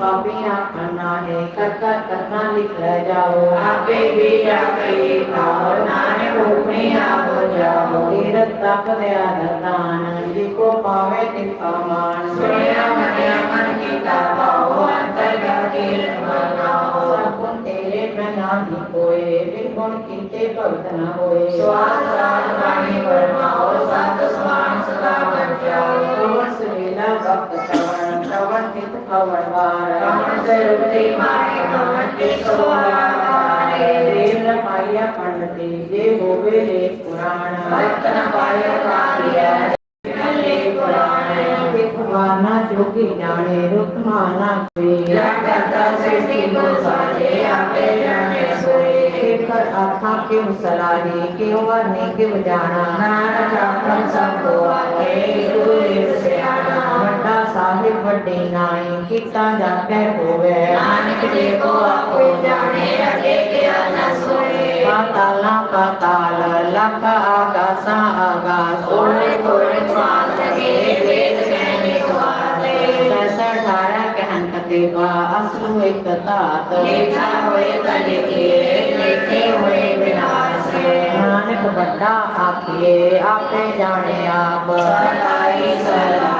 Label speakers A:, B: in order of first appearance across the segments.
A: पापी आखना है करता करना लिख रह जाओ।
B: आपे भी जाके खाओ नाने भूमि आप जाओ।
A: तीरथ तप दया दान जिको पावे तिका मान।
B: सुनिया मनिया मन की पाओ अंतर का जाके बनाओ
A: सद्गुण तेरे बिना ही कोई निर्गुण कीते भगत न होए।
B: साध वाणी फरमाओ
A: कवन कवन हित कवन वार कमन से
B: रुपति मारे कमन की
A: देव पाया पंडती जे होवे रे पुराण भक्त
B: न कार्य ले पुराणे
A: वाना जोगी जाने रुत माना कोई
B: जगत सृष्टि को साजे आपे जाने सोए
A: कर आखा क्यों सलाही क्यों वरने क्यों जाना
B: नानक आपन सबको आके गुरु से आना
A: बड़ा ਵੱਡਾ ਸਾਹਿਬ ਵੱਡੇ ਨਾਏ ਕੀਤਾ ਜਾਪੈ ਹੋਵੇ
B: ਨਾਨਕ ਜੀ ਕੋ ਆਪੋ ਜਾਣੇ ਅਗੇ ਕਿਆ ਨਾ ਸੋਏ
A: ਪਾਤਾਲ ਨਾ ਪਾਤਾਲ ਲਖ ਆਗਾਸਾ ਆਗਾਸ ਕੋੜੇ ਕੋੜੇ ਸਵਾਲ ਸਕੇ
B: ਵੇਦ ਕਹਿਨੇ ਸਵਾਲੇ
A: ਸੈਸਾ ਧਾਰਾ ਕਹਿਨ ਕਤੇਵਾ ਅਸਰੂ ਇਕ ਤਾਤ
B: ਲਿਖਾ ਹੋਏ ਤਲੇ ਕੇ ਲਿਖੇ ਹੋਏ ਵਿਨਾਸ਼
A: ਨਾਨਕ ਵੱਡਾ ਆਖੀਏ ਆਪੇ ਜਾਣੇ ਆਪ
B: ਸਦਾਈ ਸਦਾ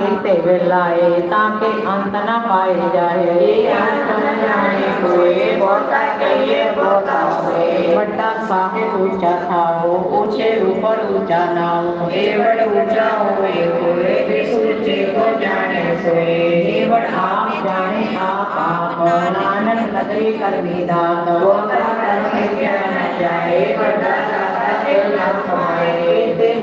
A: किसे बिरलाए ताके अंत न पाए जाए। बड़ा साहेब ऊँचा था वो ऊँचे ऊपर ऊँचा ना नाओ।
B: केवल ऊँचा होए कोए जिस ऊँचे को जाने सोए केवल आप
A: जाने आप आप नानक नगरी कर विदा करो
B: करने क्या न जाए बड़ा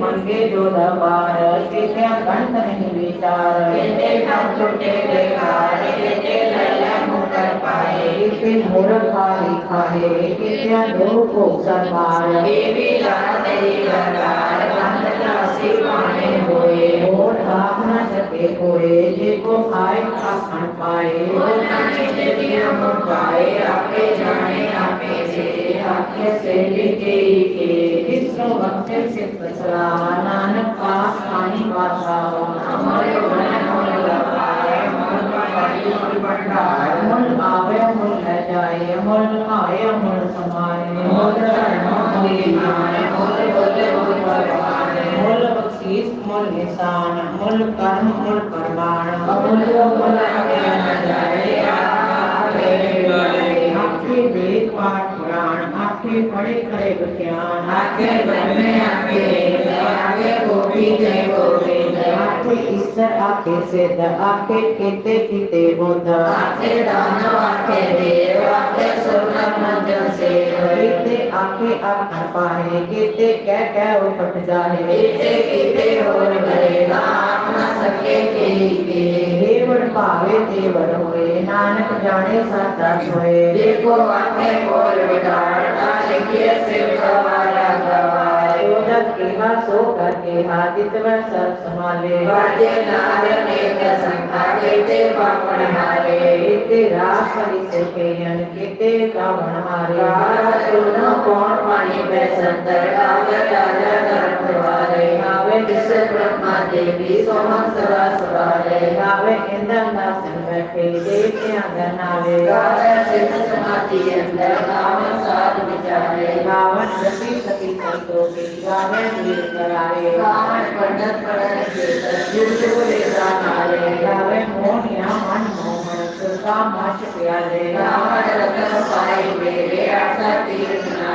A: मुर्गे जो दबार तेरे कंठ नहीं विचार।
B: तेरे हम छुटे बेकार तेरे लैला मुकर पाए।
A: इसे मोर खाली खाए तेरे दो को सरकार
B: देवी ला तेरी लगार अंत नासी पाए होए
A: और आप न सके होए जे को खाए आखण पाए।
B: और जाने जे दिया मन पाए आपे जाने आपे जे। आपके से लिखे के
A: विष्णु भक्त से पसरा नानक पास पानी पासा हमारे बने मन लगाए
B: मन पानी मन भंडार।
A: मन आवे मन है जाए मन आए मन समाए। मन रहना मन लिखाए
B: मन बोले मन भगवान।
A: मन मूल निशान मूल कर्म मूल प्रमाण आपके वेद पाठ पुराण आपके पढ़े करे ज्ञान आपके बने
B: आपके आगे गोपी जय गोविंद
A: आपके ईश्वर आपके सिद्ध आपके केते पीते बुद्ध
B: आपके दानव आपके देव आपके सुरम मध्य से
A: आँखें अख पाए कीते कह कह उपट जाए
B: कीते कीते और भरे नाम ना सके के कीते
A: देवड़ पावे देवड़ होए नानक जाने सत्ता सोए।
B: देखो आखे बोल बिगाड़ ताल के सिर सवार।
A: सो करके हादित में सब संभाले
B: वाद्य नारद एक संकारेते पावनहारे
A: इति राम परिसेके यन किते कामनहारे
B: आरुण कौन पानी पे संतर आगत आगत करवारे हमें जिस प्रभु Devi Soma Sara Sara
A: Regave Indana Sinvaki Devi Angana Regave
B: Sita Samati Indra Kama Sadu Vichare
A: Kama Sati Sati Santo Kama Dirkarare
B: Kama Pandat Padare Yutu Veda Nare
A: Kama Monia Man Mohan Kama Shukriya
B: Kama Rakam Pai Vede Asa Tirthanare